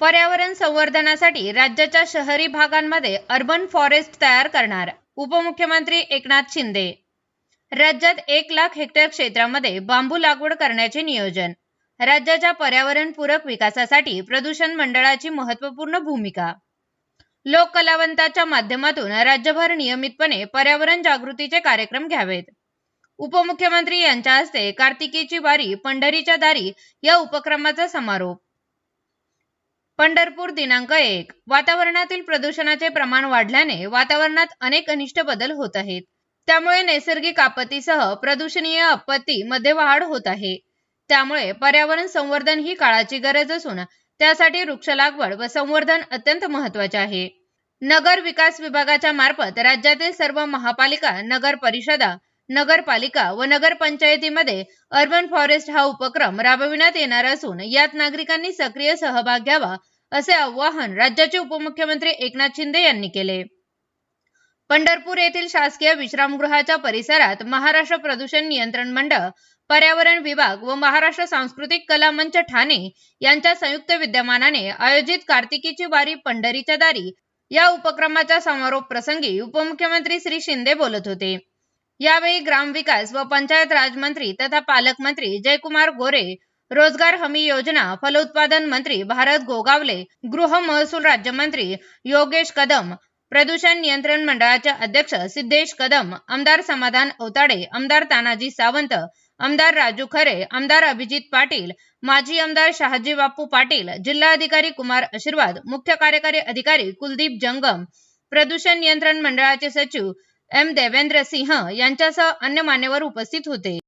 पर्यावरण संवर्धनासाठी राज्याच्या शहरी भागांमध्ये अर्बन फॉरेस्ट तयार करणार उपमुख्यमंत्री एकनाथ शिंदे. राज्यात एक लाख हेक्टर क्षेत्रामध्ये बांबू लागवड करण्याचे नियोजन. राज्याच्या पर्यावरणपूरक विकासासाठी प्रदूषण मंडळाची महत्त्वपूर्ण भूमिका. लोक कलावंताच्या माध्यमातून राज्यभर नियमितपणे पर्यावरण जागृतीचे कार्यक्रम घ्यावेत. उपमुख्यमंत्री यांच्या हस्ते कार्तिकीची वारी पंढरीच्या दारी या उपक्रमाचा समारोप. पंढरपूर दिनांक एक. वातावरणातील प्रदूषणाचे प्रमाण वाढल्याने वातावरणात अनेक अनिष्ट बदल होत आहेत. त्यामुळे नैसर्गिक आपत्तीसह प्रदूषणीय आपत्ती मध्ये वाढ होत आहे. त्यामुळे पर्यावरण संवर्धन ही काळाची गरज असून त्यासाठी वृक्ष लागवड व संवर्धन अत्यंत महत्त्वाचे आहे. नगर विकास विभागाच्या मार्फत राज्यातील सर्व महापालिका नगर परिषदा नगरपालिका व नगरपंचायतीमध्ये अर्बन फॉरेस्ट हा उपक्रम राबविण्यात येणार असून यात नागरिकांनी सक्रिय सहभाग घ्यावा असे आवाहन राज्याचे उपमुख्यमंत्री एकनाथ शिंदे यांनी केले. पंढरपूर येथील शासकीय विश्रामगृहाच्या परिसरात महाराष्ट्र प्रदूषण नियंत्रण मंडळ पर्यावरण विभाग व महाराष्ट्र सांस्कृतिक कला मंच ठाणे यांच्या संयुक्त विद्यमानाने आयोजित कार्तिकीची वारी पंढरीच्या दारी या उपक्रमाच्या समारोप प्रसंगी उपमुख्यमंत्री श्री शिंदे बोलत होते. यावेळी ग्रामविकास व पंचायत राजमंत्री तथा पालकमंत्री जयकुमार गोरे रोजगार हमी योजना फलोत्पादन मंत्री भारत गोगावले गृह महसूल राज्यमंत्री योगेश कदम प्रदूषण नियंत्रण मंडळाचे अध्यक्ष सिद्धेश कदम आमदार समाधान औताडे आमदार तानाजी सावंत आमदार राजू खरे आमदार अभिजित पाटील माजी आमदार शहाजी बापू पाटील जिल्हाधिकारी कुमार आशीर्वाद मुख्य कार्यकारी अधिकारी कुलदीप जंगम प्रदूषण नियंत्रण मंडळाचे सचिव एम देवेंद्र सिंह यांच्यासह अन्य मान्यवर उपस्थित होते.